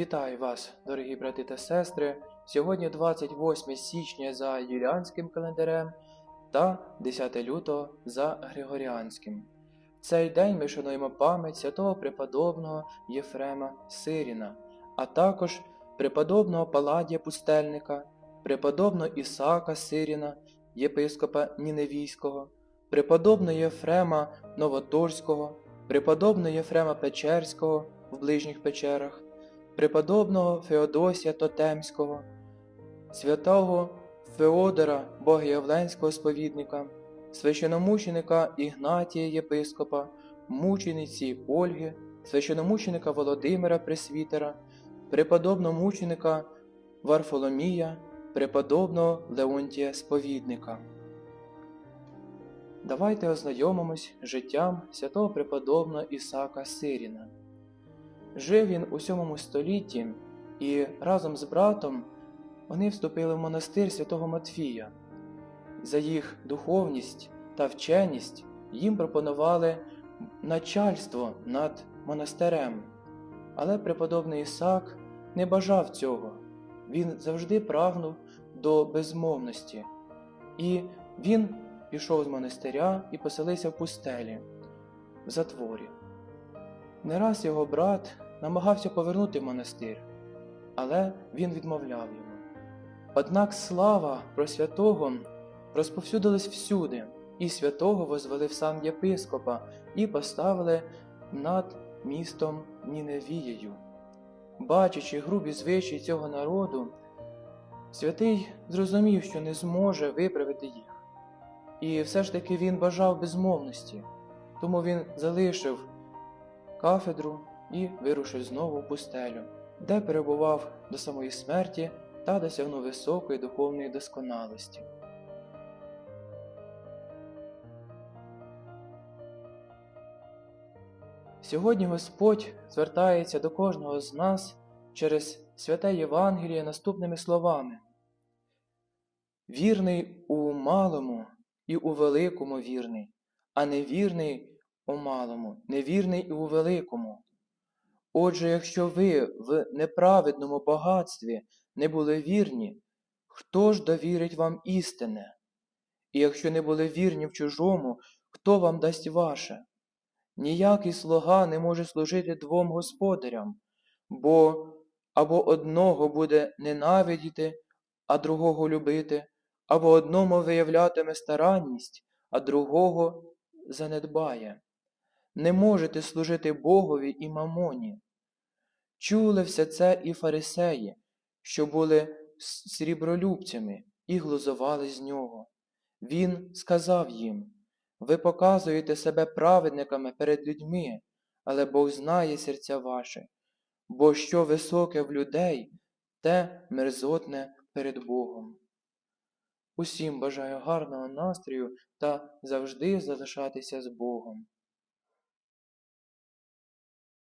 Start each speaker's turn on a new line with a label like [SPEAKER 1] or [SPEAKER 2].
[SPEAKER 1] Вітаю вас, дорогі брати та сестри. Сьогодні 28 січня за юліанським календарем та 10 лютого за Григоріанським. В цей день ми шануємо пам'ять святого преподобного Єфрема Сиріна, а також преподобного Паладія Пустельника, преподобного Ісаака Сиріна, єпископа Ніневійського, преподобного Єфрема Новоторського, преподобного Єфрема Печерського в ближніх печерах, преподобного Феодосія Тотемського, святого Феодора Богоявленського сповідника, священомученика Ігнатія Єпископа, мучениці Ольги, священомученика Володимира Пресвітера, преподобного мученика Варфоломія, преподобного Леонтія Сповідника. Давайте ознайомимось життям святого преподобного Ісака Сиріна. Жив він у сьомому столітті, і разом з братом вони вступили в монастир святого Матфія. За їх духовність та вченість їм пропонували начальство над монастирем. Але преподобний Ісак не бажав цього. Він завжди прагнув до безмовності. І він пішов з монастиря і поселився в пустелі, в затворі. Не раз його брат намагався повернути монастир, але він відмовляв йому. Однак слава про святого розповсюдилась всюди, і святого возвели в сан єпископа і поставили над містом Ніневією. Бачачи грубі звичаї цього народу, святий зрозумів, що не зможе виправити їх. І все ж таки він бажав безмовності, тому він залишив кафедру і вирушив знову в пустелю, де перебував до самої смерті та досягнув високої духовної досконалості. Сьогодні Господь звертається до кожного з нас через святе Євангеліє наступними словами. Вірний у малому і у великому вірний, а невірний у малому, невірний і у великому. Отже, якщо ви в неправедному багатстві не були вірні, хто ж довірить вам істине? І якщо не були вірні в чужому, хто вам дасть ваше? Ніякий слуга не може служити двом господарям, бо або одного буде ненавидіти, а другого любити, або одному виявлятиме старанність, а другого занедбає. Не можете служити Богові і мамоні. Чули все це і фарисеї, що були срібролюбцями і глузували з нього. Він сказав їм ви показуєте себе праведниками перед людьми, але Бог знає серця ваше, бо що високе в людей, те мерзотне перед Богом. Усім бажаю гарного настрою та завжди залишатися з Богом.